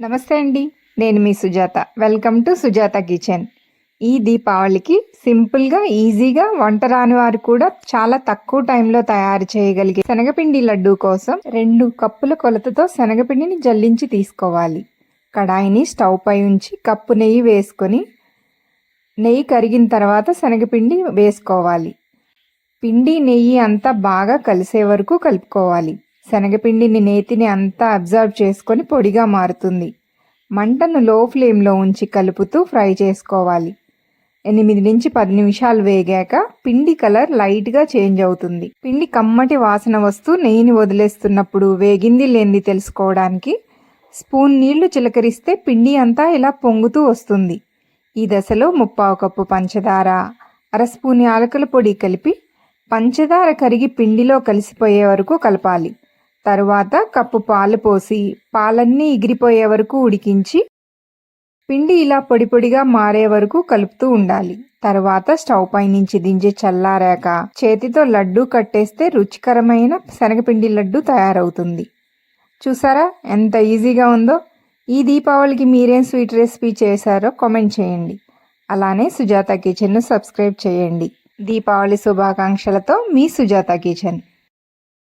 నమస్తే అండి నేను మీ Sujatha. Welcome to Sujatha kitchen ఈ దీపావళికి సింపుల్గా ఈజీగా వంట రాని వారు కూడా చాలా తక్కువ టైంలో తయారు చేయగలిగే శనగపిండి లడ్డు కోసం రెండు కప్పుల కొలతతో శనగపిండిని జల్లించి తీసుకోవాలి. కడాయిని స్టవ్ పై ఉంచి కప్పు నెయ్యి వేసుకొని నెయ్యి కరిగిన తర్వాత శనగపిండి వేసుకోవాలి. పిండి నెయ్యి అంతా బాగా కలిసే వరకు కలుపుకోవాలి. శనగపిండిని నేతిని అంతా అబ్జర్వ్ చేసుకొని పొడిగా మారుతుంది. మంటను లో ఫ్లేమ్లో ఉంచి కలుపుతూ ఫ్రై చేసుకోవాలి. ఎనిమిది నుంచి పది నిమిషాలు వేగాక పిండి కలర్ లైట్గా చేంజ్ అవుతుంది. పిండి కమ్మటి వాసన వస్తూ నెయ్యిని వదిలేస్తున్నప్పుడు వేగింది లేనిది తెలుసుకోవడానికి స్పూన్ నీళ్ళు చిలకరిస్తే పిండి అంతా ఇలా పొంగుతూ వస్తుంది. ఈ దశలో ముప్పావు కప్పు పంచదార అర స్పూన్ యాలకుల పొడి కలిపి పంచదార కరిగి పిండిలో కలిసిపోయే వరకు కలపాలి. తరువాత కప్పు పాలు పోసి పాలన్నీ ఎగిరిపోయే వరకు ఉడికించి పిండి ఇలా పొడి పొడిగా మారే వరకు కలుపుతూ ఉండాలి. తర్వాత స్టవ్ పై నుంచి దించి చల్లారాక చేతితో లడ్డు కట్టేస్తే రుచికరమైన శనగపిండి లడ్డు తయారవుతుంది. చూసారా ఎంత ఈజీగా ఉందో? ఈ దీపావళికి మీరేం స్వీట్ రెసిపీ చేశారో కామెంట్ చేయండి. అలానే సుజాత కిచెన్ను సబ్స్క్రైబ్ చేయండి. దీపావళి శుభాకాంక్షలతో మీ సుజాత కిచెన్.